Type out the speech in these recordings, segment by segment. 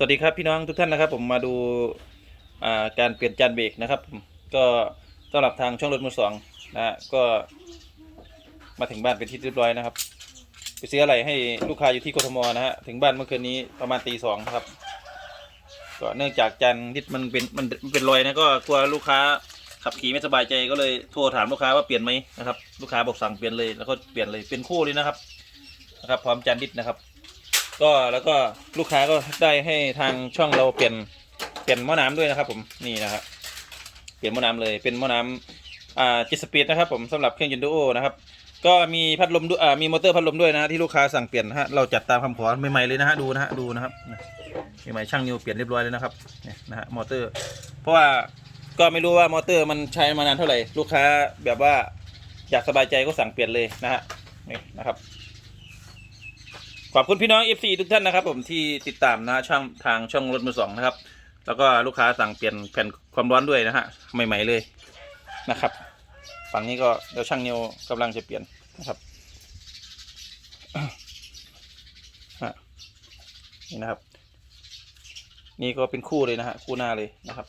สวัสดีครับพี่น้องทุกท่านนะครับผมมาดูาการเปลี่ยนจานเบรกนะครับก็สำหรับทางช่องรถมือสองนะฮะก็มาถึงบ้านเป็นที่เรียบร้อยนะครับไปซื้ออะไรให้ลูกค้าอยู่ที่กทมนะฮะถึงบ้านเมื่อคืนนี้ประมาณตีสองครับ ก็เนื่องจากจานที่มันเป็นมันมันเป็นรอยนะก็กลัวลูกค้าขับขี่ไม่สบายใจก็เลยโทรถามลูกค้าว่าเปลี่ยนไหมนะครับลูกค้าบอกสั่งเปลี่ยนเลยแล้วก็เปลี่ยนเลยเป็นคู่เลยนะครับนะครับพร้อมจานดิสนะครับ ก็แล้วก็ลูกค้าก็ได้ให้ทางช่องเราเปลี่ยนเปลี่ยนหม้อน้ำด้วยนะครับ ผมนี่นะครับเปลี่ยนหม้อน้ำเลยเป็นหม้อน้ำอ่าจิตสปีดนะครับผมสำหรับเครื่องยนต์ดูโอนะครับก็มีพัดลมด้วยอ่ามีมอเตอร์พัดลมด้วยนะฮะที่ลูกค้าสั่งเปลี่ยนนะฮะเราจัดตามคำขอใหม่ๆเลยนะฮะดูนะฮะดูนะครับใหม่ๆช่างนิวเปลี่ยนเรียบร้อยเลยนะครับเนี่ยนะฮะมอเตอร์ เพราะว่าก็ไม่รู้ว่ามอเตอร์มันใช้มานานเท่าไหร่ ลูกค้าแบบว่าอยากสบายใจก็สั่งเปลี่ยนเลยนะฮะนี่นะครับ อบคุณพี่น้อง FC ทุกท่านนะครับ ผมที่ติดตามนะช่องทางช่องรถมือสองนะครับ แล้วก็ลูกค้าสั่งเปลี่ยนแผ่นความร้อนด้วยนะฮะใหม่ๆเลยนะครับ ฝั่งนี้ก็เดี๋ยวช่างนิวกำลังจะเปลี่ยนนะครับนี่นะครับ นี่ก็เป็นคู่เลยนะฮะคู่หน้าเลยนะครับ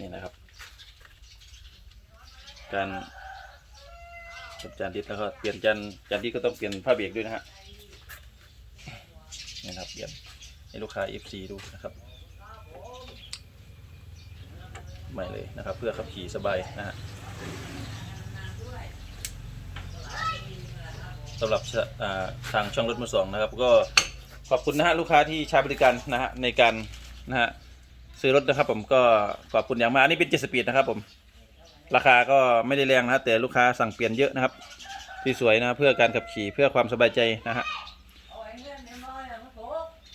นี่นะครับ การกับจานดิสแล้วก็เปลี่ยนจานจานดิสก็ต้องเปลี่ยนผ้าเบรกด้วยนะฮะนี่นะครับเปลี่ยนให้ลูกค้า FC ดูนะครับใหม่เลยนะครับ เพื่อขับขี่สบายนะฮะสำหรับทางช่องรถมือสองนะครับ ก็ขอบคุณนะฮะลูกค้าที่ใช้บริการนะฮะในการนะฮะ ซื้อรถนะครับ ผมก็ขอบคุณอย่างมากอันนี้เป็นเจ็ดสปีดนะครับ ผม ราคาก็ไม่ได้แรงนะแต่ลูกค้าสั่งเปลี่ยนเยอะนะครับ ที่สวยนะเพื่อการขับขี่เพื่อความสบายใจนะฮะ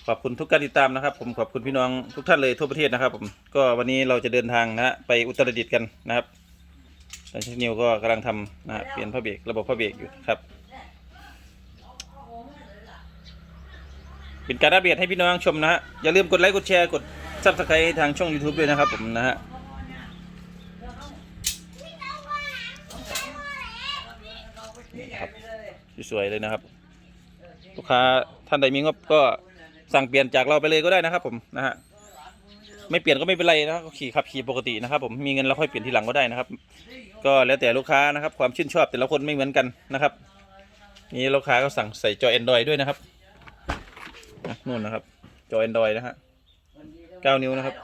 ขอบคุณทุกการติดตามนะครับ ผมขอบคุณพี่น้องทุกท่านเลยทั่วประเทศนะครับ ผมก็วันนี้เราจะเดินทางนะฮะไปอุตรดิตถ์กันนะครับทางเชนิวก็กำลังทำนะฮะเปลี่ยนผ้าเบรกระบบผ้าเบรกอยู่ครับ เป็นการอัปเดตให้พี่น้องชมนะฮะอย่าลืมกดไลค์กดแชร์กด ซับสไครต์ทางช่อง YouTube ด้วยนะครับผมนะฮะนี่ครับสวยๆเลยนะครับ ลูกค้าท่านใดมีงบก็สั่งเปลี่ยนจากเราไปเลยก็ได้นะครับ ผมนะฮะไม่เปลี่ยนก็ไม่เป็นไรนะครับขี่ขับขี่ปกตินะครับ ผมมีเงินเราค่อยเปลี่ยนทีหลังก็ได้นะครับ ก็แล้วแต่ลูกค้านะครับ ความชื่นชอบแต่ละคนไม่เหมือนกันนะครับ นี่ลูกค้าก็สั่งใส่จอ Android ด้วยนะครับนู่นนะครับจอ Android นะฮะ เก้านิ้วนะครับ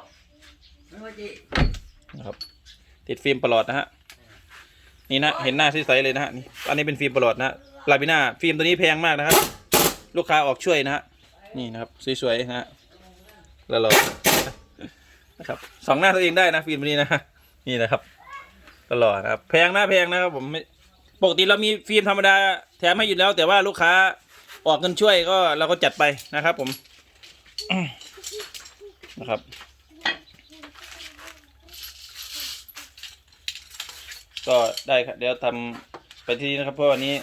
นะครับ ติดฟิล์มประหลอดนะฮะ นี่นะ เห็นหน้าใสๆเลยนะฮะนี่อันนี้เป็นฟิล์มประหลอดนะลาบิน่าฟิล์มตัวนี้แพงมากนะครับ ลูกค้าออกช่วยนะฮะ นี่นะครับสวยๆนะฮะแล้วรานะครับสองหน้าตัวเองได้นะฟิล์มตัวนี้นะฮะนี่นะครับตลอดนะครับ แพงนะแพงนะครับผมไม่ปกติเรามีฟิล์มธรรมดาแถมให้อยู่แล้ว แต่ว่าลูกค้าออกเงินช่วยก็เราก็จัดไปนะครับผม นะครับ ก็ได้ครับเดี๋ยวทำไปที่นี่นะครับ เพราะวันนี้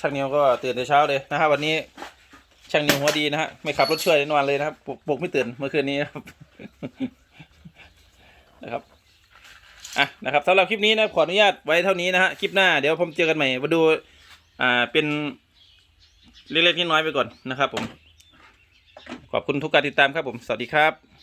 ช่างนิวก็ตื่นแต่เช้าเลยนะฮะวันนี้ช่างนิวหัวดีนะฮะไม่ขับรถช่วยนอนเลยนะครับปลุกปลุกไม่ตื่นเมื่อคืนนี้นะครับนะครับอะนะครับสำหรับคลิปนี้นะขออนุญาตไว้เท่านี้นะฮะคลิปหน้าเดี๋ยวผมเจอกันใหม่มาดูอ่าเป็นเล็กๆน้อยๆไปก่อนนะครับผม ขอบคุณทุกการติดตามครับผม สวัสดีครับ